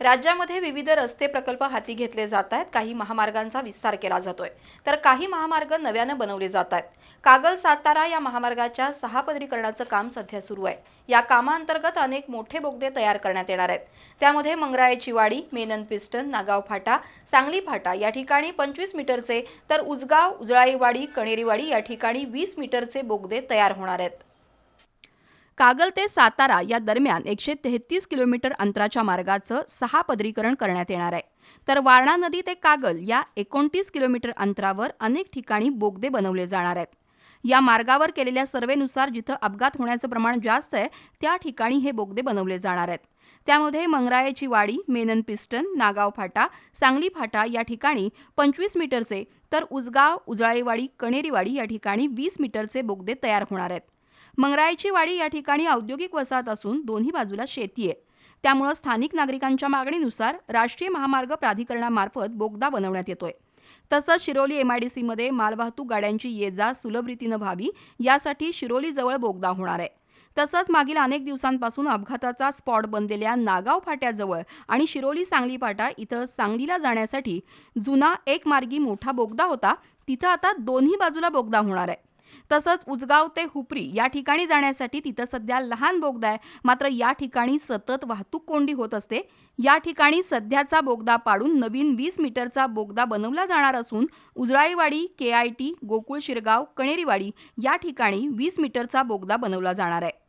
राज्यामध्ये विविध रस्ते प्रकल्प हाती घेतले जात आहेत. काही महामार्गांचा विस्तार केला जातोय. तर काही महामार्ग नव्यानं बनवले जात आहेत. कागल सातारा या महामार्गाच्या सहापदरीकरणाचं काम सध्या सुरू आहे. या कामाअंतर्गत अनेक मोठे बोगदे तयार करण्यात येणार आहेत. त्यामध्ये मंगराळेची वाडी मेनन पिस्टन नागाव फाटा सांगली फाटा या ठिकाणी पंचवीस मीटरचे तर उजगाव उजळाईवाडी कणेरीवाडी या ठिकाणी वीस मीटरचे बोगदे तयार होणार आहेत. कागल ते सातारा या दरम्यान एकशे तेहतीस किलोमीटर अंतराच्या मार्गाचं सहा पदरीकरण करण्यात येणार आहे. तर वारणा नदी ते कागल या एकोणतीस किलोमीटर अंतरावर अनेक ठिकाणी बोगदे बनवले जाणार आहेत. या मार्गावर केलेल्या सर्वेनुसार जिथं अपघात होण्याचं प्रमाण जास्त आहे त्या ठिकाणी हे बोगदे बनवले जाणार आहेत. त्यामध्ये मंगरायाची वाडी मेनन पिस्टन नागाव फाटा सांगली फाटा या ठिकाणी पंचवीस मीटरचे तर उजगाव उजळाईवाडी कणेरीवाडी या ठिकाणी वीस मीटरचे बोगदे तयार होणार आहेत. मंगराईची वाडी या ठिकाणी औद्योगिक वसाहत असून दोन्ही बाजूला शेती आहे. त्यामुळं स्थानिक नागरिकांच्या मागणीनुसार राष्ट्रीय महामार्ग प्राधिकरणामार्फत बोगदा बनवण्यात येतोय. तसंच शिरोली एमआयडीसीमध्ये मालवाहतूक गाड्यांची ये जा सुलभ रीतीनं व्हावी यासाठी शिरोलीजवळ बोगदा होणार आहे. तसंच मागील अनेक दिवसांपासून अपघाताचा स्पॉट बनलेल्या नागाव फाट्याजवळ आणि शिरोली सांगली फाटा इथं सांगलीला जाण्यासाठी जुना एक मार्गी मोठा बोगदा होता. तिथं आता दोन्ही बाजूला बोगदा होणार आहे. तसंच उजगाव ते हुपरी या ठिकाणी जाण्यासाठी तिथं सध्या लहान बोगदा आहे. मात्र या ठिकाणी सतत वाहतूक कोंडी होत असते. या ठिकाणी सध्याचा बोगदा पाडून नवीन वीस मीटरचा बोगदा बनवला जाणार असून Ujalaiwadi K I T Gokul Shirgaon Kaneriwadi या ठिकाणी वीस मीटरचा बोगदा बनवला जाणार आहे.